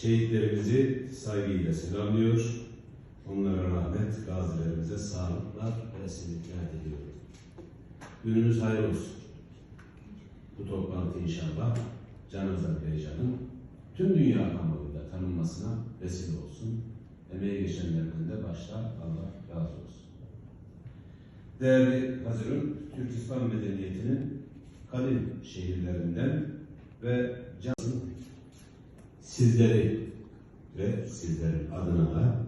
Şehitlerimizi saygıyla selamlıyor. Onlara rahmet, gazilerimize sağlıklar ve esenlikler diliyorum. Gününüz hayırlı olsun. Bu toplantı inşallah Can Azerbaycan'ın tüm dünya kamuoyunda tanınmasına vesile olsun. Emeği geçenlerden de başta Allah razı olsun. Değerli Hazırım, Türk İslam medeniyetinin kadim şehirlerinden ve Can'ın sizleri ve sizlerin adına da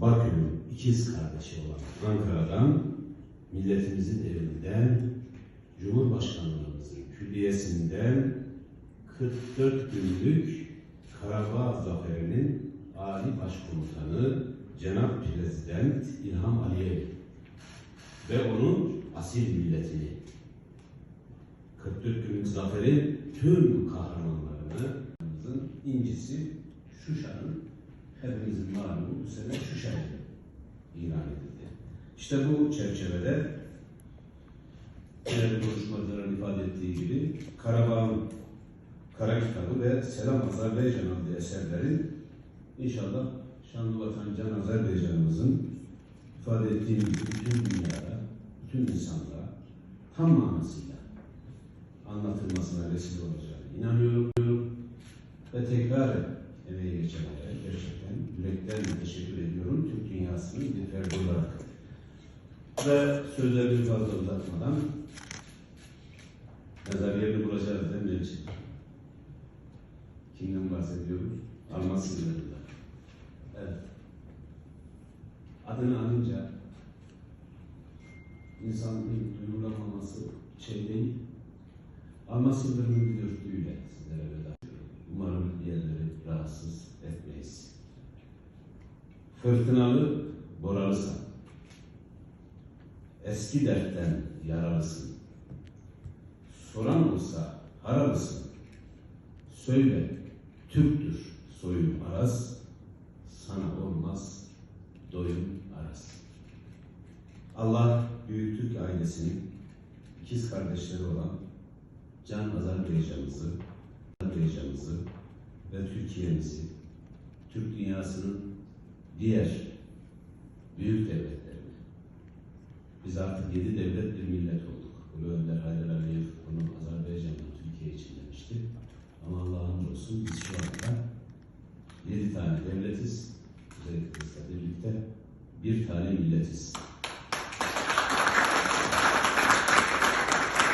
Bakü'nün ikiz kardeşi olan Ankara'dan, milletimizin evinden, Cumhurbaşkanlığımızın külliyesinden 44 günlük Karabağ Zaferi'nin Ali Başkomutanı Cenab Prezident İlham Aliyev ve onun asil milletini 44 günlük zaferi tüm kahramanlarını incisi Şuşa'nın hepimizin malumu bu sene Şuşa ilan edildi. İşte bu çerçevede değerli konuşmacıların ifade ettiği gibi Karabağ'ın Kara Kitabı ve Selam Azerbaycan adlı eserlerin inşallah Şanlı Vatan Can Azerbaycan'ımızın ifade ettiğim gibi bütün dünyada, bütün insanlığa tam manasıyla anlatılmasına vesile olacağını inanıyorum ve tekrar emeği geçenlere gerçekten yürekten teşekkür ediyorum Türk dünyasının bir ferdi olarak. Ve sözlerimi fazla uzatmadan mezar yerini bulacağız değil mi Elçin? Kimden bahsediyoruz? Alman sınırında. Evet. Adını anınca insanın duyurulamaması şey değil. Alma sınırının bir dürtüyle sizlere veda Fırtınalı boralısın. Eski dertten yaralısın. Soran olsa haralısın. Söyle, Türktür soyum araz, sana olmaz doyum araz. Allah Büyük Türk ailesinin ikiz kardeşleri olan Can Azerbaycan'ımızı, Azerbaycan'ımızı ve Türkiye'mizi, Türk dünyasının diğer büyük devletlerini, biz artık yedi devlet bir millet olduk. Ulu Önder Haydar Aliyev bunu Azerbaycan'dan Türkiye için demişti. Ama Allah'a hamdolsun biz şu anda yedi tane devletiz. Özellikle birlikte bir tane milletiz.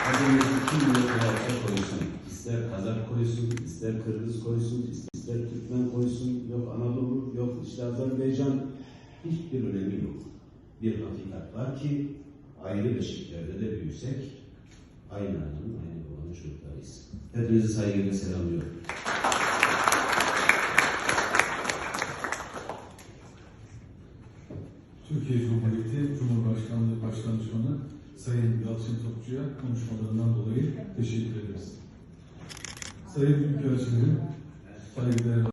Adımızı tüm milletler koysun. İster Kazak koysun, ister Kırgız koysun, ister Hiçbir önemi yok. Bir hakikat var ki ayrı beşiklerde de büyüsek aynı anın, aynı babanın çocuklarıyız. Hepinizi saygıyla selamlıyorum. Türkiye Cumhuriyeti Cumhurbaşkanlığı Başdanışmanı Sayın Yalçın Topçu'ya konuşmalarından dolayı teşekkür ederiz. Sayın Büyükelçilerim, saygıdeğer